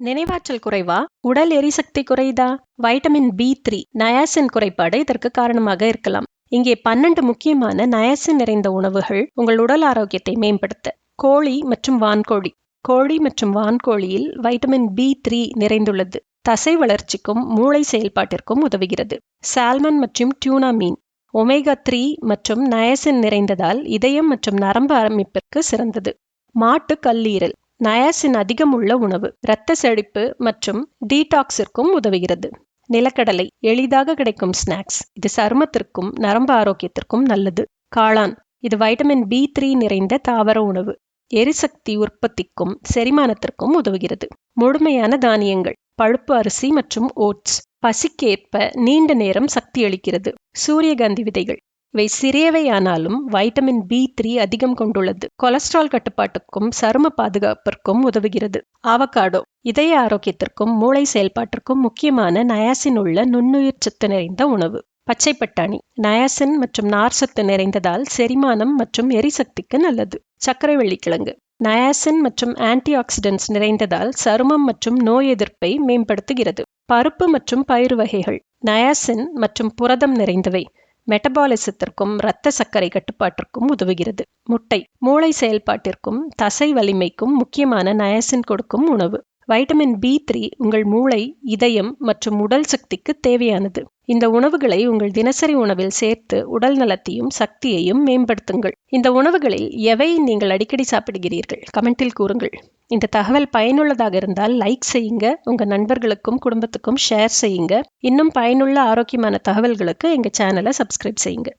நினைவாற்றல் குறைவா? உடல் எரிசக்தி குறையுதா வைட்டமின் பி த்ரீ நயாசின் குறைபாடு இதற்கு காரணமாக இருக்கலாம். இங்கே பன்னெண்டு முக்கியமான நயாசின் நிறைந்த உணவுகள் உங்கள் உடல் ஆரோக்கியத்தை மேம்படுத்த. கோழி மற்றும் வான்கோழி. கோழி மற்றும் வான்கோழியில் வைட்டமின் பி த்ரீ நிறைந்துள்ளது. தசை வளர்ச்சிக்கும் மூளை செயல்பாட்டிற்கும் உதவுகிறது. சால்மன் மற்றும் டியூனா மீன். ஒமேகா த்ரீ மற்றும் நயசின் நிறைந்ததால் இதயம் மற்றும் நரம்பு அமைப்பிற்கு சிறந்தது. மாட்டு கல்லீரல். நயாசின் அதிகம் உள்ள உணவு இரத்த செழிப்பு மற்றும் டீடாக்ஸிற்கும் உதவுகிறது. நிலக்கடலை எளிதாக கிடைக்கும் ஸ்நாக்ஸ். இது சருமத்திற்கும் நரம்பு ஆரோக்கியத்திற்கும் நல்லது. காளான். இது வைட்டமின் பி த்ரீ நிறைந்த தாவர உணவு. எரிசக்தி உற்பத்திக்கும் செரிமானத்திற்கும் உதவுகிறது. முழுமையான தானியங்கள் பழுப்பு அரிசி மற்றும் ஓட்ஸ். பசிக்கேற்ப நீண்ட நேரம் சக்தி அளிக்கிறது. சூரியகாந்தி விதைகள். இவை சிறியவையானாலும் வைட்டமின் பி த்ரீ அதிகம் கொண்டுள்ளது. கொலஸ்ட்ரால் கட்டுப்பாட்டுக்கும் சரும பாதுகாப்பிற்கும் உதவுகிறது. ஆவகாடோ இதய ஆரோக்கியத்திற்கும் மூளை செயல்பாட்டிற்கும் முக்கியமான நயாசின் உள்ள நுண்ணுயிர் சத்து நிறைந்த உணவு. பச்சை பட்டாணி நயாசின் மற்றும் நார் சத்து நிறைந்ததால் செரிமானம் மற்றும் எரிசக்திக்கு நல்லது. சர்க்கரை வெள்ளிக்கிழங்கு நயாசின் மற்றும் ஆன்டி ஆக்சிடென்ட்ஸ் நிறைந்ததால் சருமம் மற்றும் நோய் எதிர்ப்பை மேம்படுத்துகிறது. பருப்பு மற்றும் பயிறு வகைகள் நயாசின் மற்றும் புரதம் நிறைந்தவை. மெட்டபாலிசத்திற்கும் இரத்த சர்க்கரை கட்டுப்பாட்டிற்கும் உதவுகிறது. முட்டை மூளை செயல்பாட்டிற்கும் தசை வலிமைக்கும் முக்கியமான நயசின் கொடுக்கும் உணவு. வைட்டமின் பி த்ரீ உங்கள் மூளை இதயம் மற்றும் உடல் சக்திக்கு தேவையானது. இந்த உணவுகளை உங்கள் தினசரி உணவில் சேர்த்து உடல் நலத்தையும் சக்தியையும் மேம்படுத்துங்கள். இந்த உணவுகளில் எவை நீங்கள் அடிக்கடி சாப்பிடுகிறீர்கள்? கமெண்டில் கூறுங்கள். இந்த தகவல் பயனுள்ளதாக இருந்தால் லைக் செய்யுங்க. உங்கள் நண்பர்களுக்கும் குடும்பத்துக்கும் ஷேர் செய்யுங்க. இன்னும் பயனுள்ள ஆரோக்கியமான தகவல்களுக்கு எங்கள் சேனலை சப்ஸ்கிரைப் செய்யுங்க.